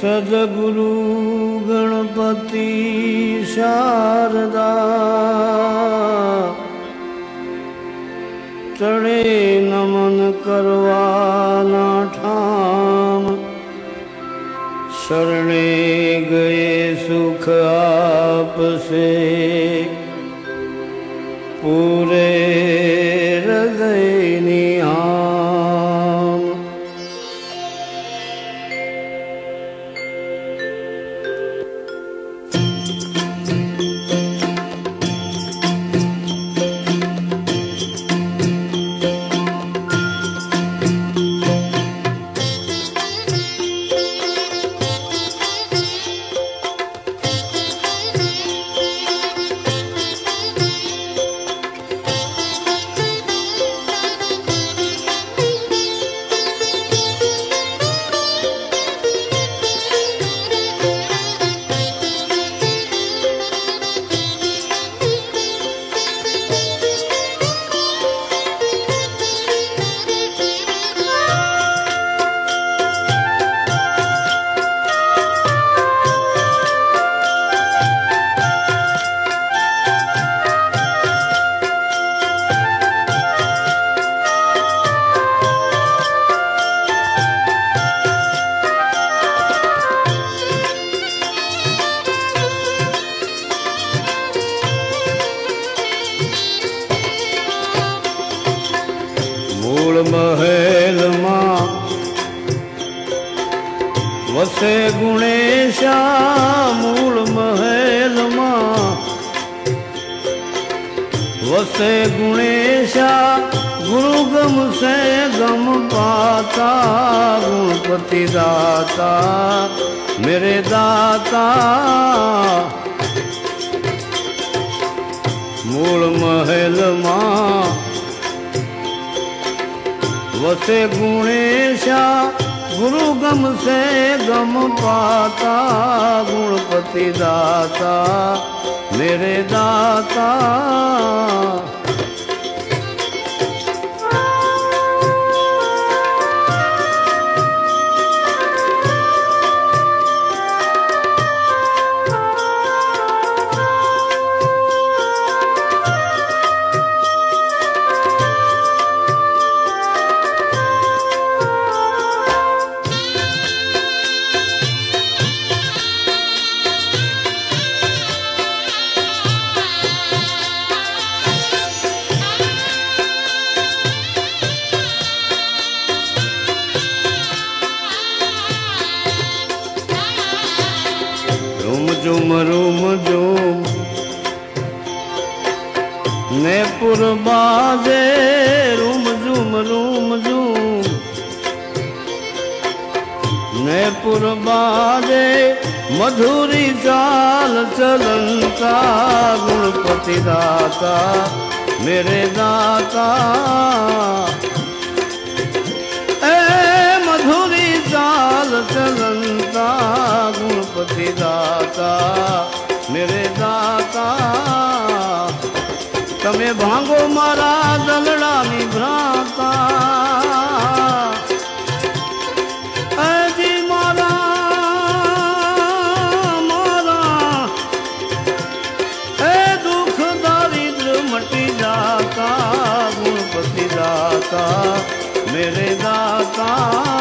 ਸਦਗੁਰੂ ਗਣਪਤੀ ਸ਼ਾਰਦਾ ਚੜੇ ਨਮਨ ਕਰਵਾਨਾ શરણે ગયે સુખ આપશે. પૂરે મૂળ મહેલમાં વસે ગુણેશા મૂળ મહેલમાં વસે ગુણેશા ગુરુ સે ગમ પાતા ગુણપતિ દાતા, મેરે દાતા. મૂળ મહેલમાં વસે ગુણેશા ગુરુ ગમશે ગમ પાતા ગુણપતિ દાતા મેરે દાતા. ને બાજે મધુરી ચાલ ચલંતા ગુણપતિ દાતા મેરે દાતા એ મધુરી ચાલ ચલંતા ગુણપતિ દાતા મેરે દાતા તમે ભાંગો મારા દલડાની ભ્રાતા દાતા મેરે દાતા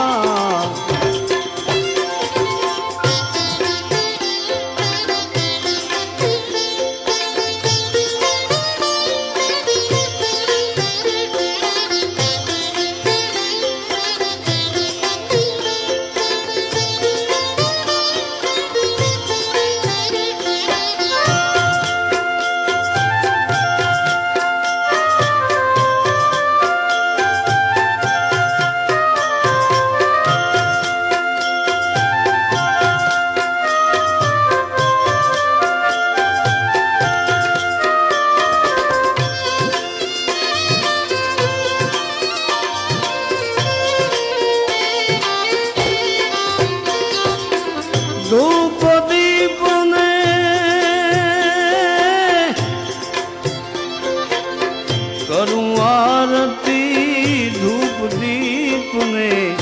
કરું આરતી ધૂપ દીપ ને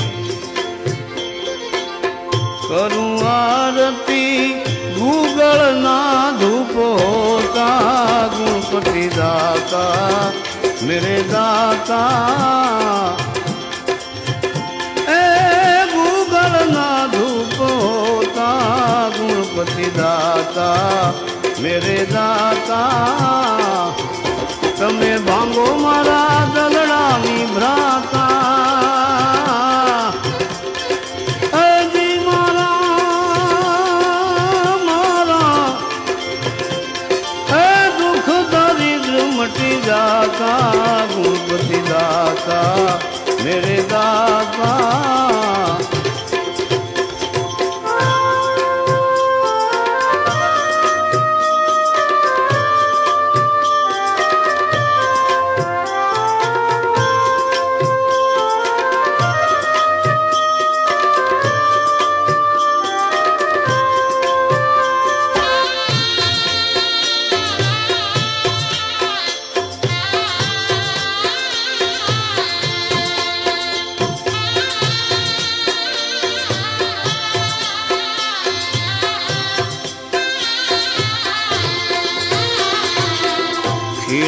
કરું આરતી ગણપતિ ગૂગળના ધૂપ હોતા ગણપતિ દાતા મેરે દાતા એ ગૂગળના ધૂપ હોતા ગણપતિ દાતા મેરે દાતા તમે ભાંગો મારા દલડાની ભ્રાતા. મારા મારા દુઃખ દરિદ્ર મટી જાતા ગુણપતિ દાતા, મેરે દાતા.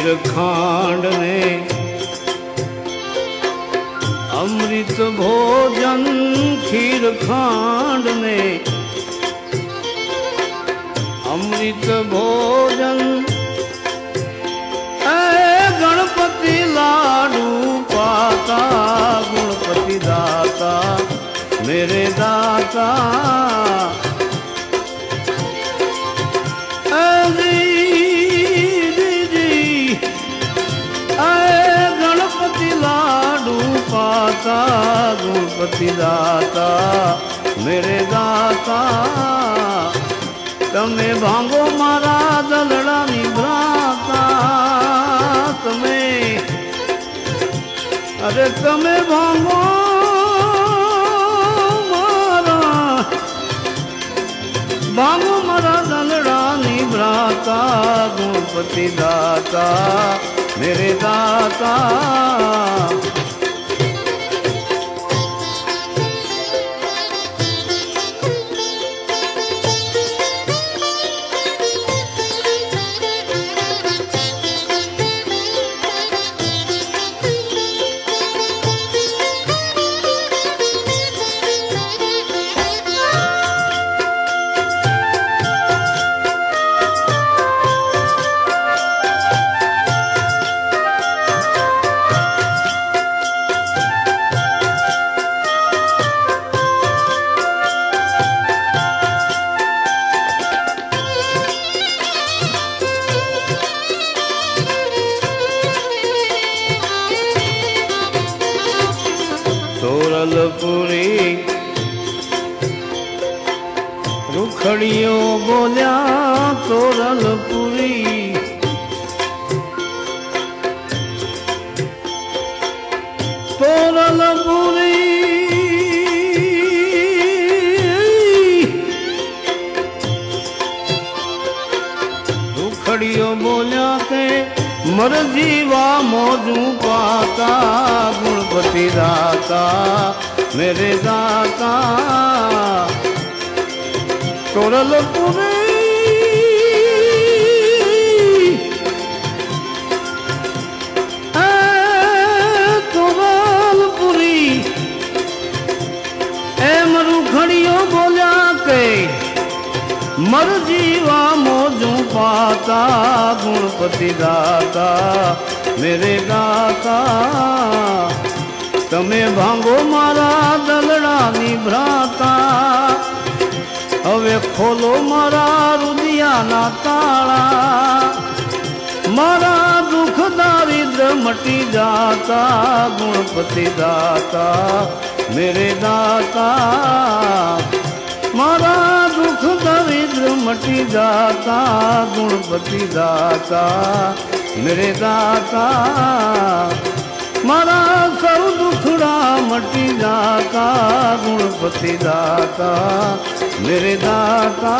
ખીર ખાંડ ને અમૃત ભોજન ખીર ખાંડને અમૃત ભોજન એ ગણપતિ લાડુ પાતા ગણપતિ દાતા મેરે દાતા પાતા दाता, मेरे दाता। તમે ભાંગો મારા દલડાની ભ્રાતા તમે અરે તમે ભાંગો મારા ભાંગો મારા દલડાની ભ્રાતા ગણપતિ દાતા મેરે દાતા તોરલપુરી રૂખડીઓ બોલ્યા તોરલપુરી. તોરલપુરી રૂખડીઓ બોલ્યા કે મર જીવા મોજું પાતા ગુણપતિ દાતા મેરે દાતા. તોરલપુરી પાતા દાતા મેરે દાતા તમે ભાંગો મારા દલડાની ભ્રાતા હવે ખોલો મારા રુદિયાના તાળા મારા દુઃખ દારિદ્ર મટી જાતા ગુણપતિ દાતા મેરે દાતા મારા દુઃખ દરિદ્ર મટી જાતા ગુણપતિ દાતા મેરે દાતા મારા સૌ દુખડા મટી જાતા ગુણપતિ દાતા મેરે દાતા